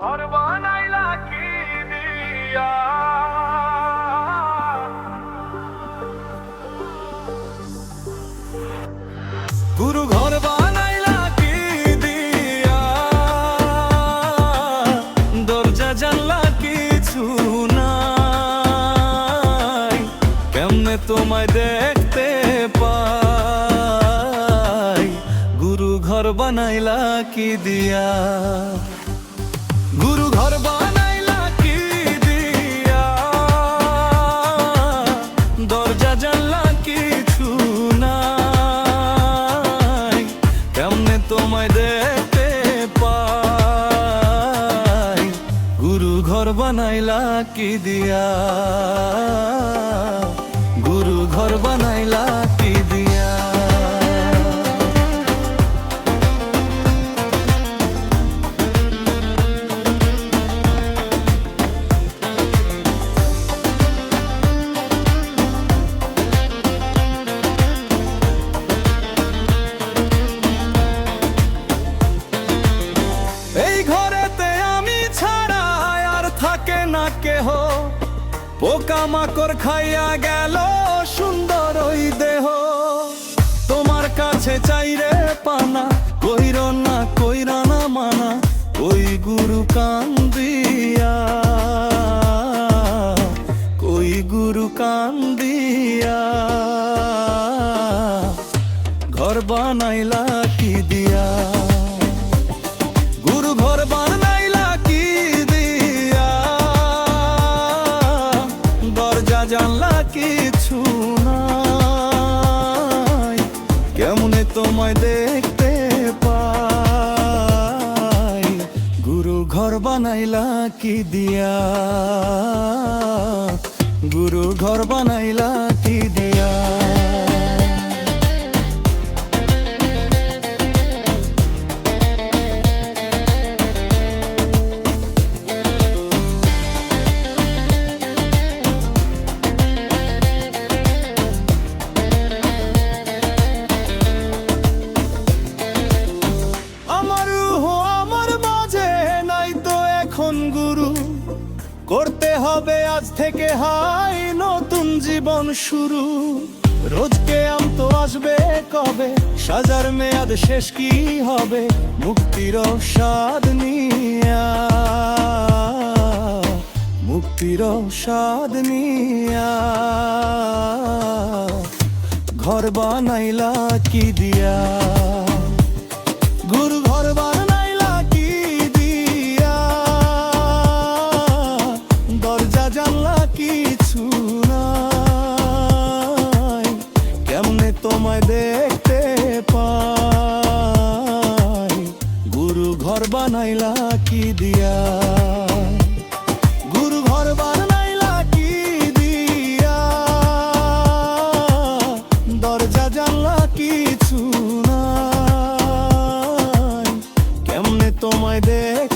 ঘর বানাইলা কি দিয়া? গুরু ঘর কি দিয়া? দরজা জানলা কিছু তোমায় দেখতে পাই? গুরু ঘর বানাইলা কি দিয়া? জানলা কিছু নাই। কেমনে তোমায় দেখতে পাই? গুরু ঘর দিয়া? গুরু ঘর বানাইলা না কেহ। পোকা মাকড় খাইয়া গেল সুন্দর ওই দেহ। তোমার কাছে চাইরে পানা, কইর না, কইরা না মানা, ওই গুরু কান্দিয়া। কই গুরু কান্দিয়া। ঘর বানাইলা কি তোমায় দেখতে পাই। গুরু ঘর বানাইলা কি দিয়া? গুরু ঘর বানাইলা কি দিয়া? করতে হবে আজ থেকে, হাই, নতুন জীবন শুরু। রোজকে আম তো আসবে কবে? সাজার মেয়াদ শেষ কি হবে? মুক্তির স্বাদ নিয়া মুক্তির স্বাদ নিয়া ঘর বানাইলা কি দিয়া? ঘর বানাইলা কি দিয়া? গুরু ঘর বানাইলা কি দিয়া? দরজা জানলা কিছু নাই। কেমনে তোমায় দেখ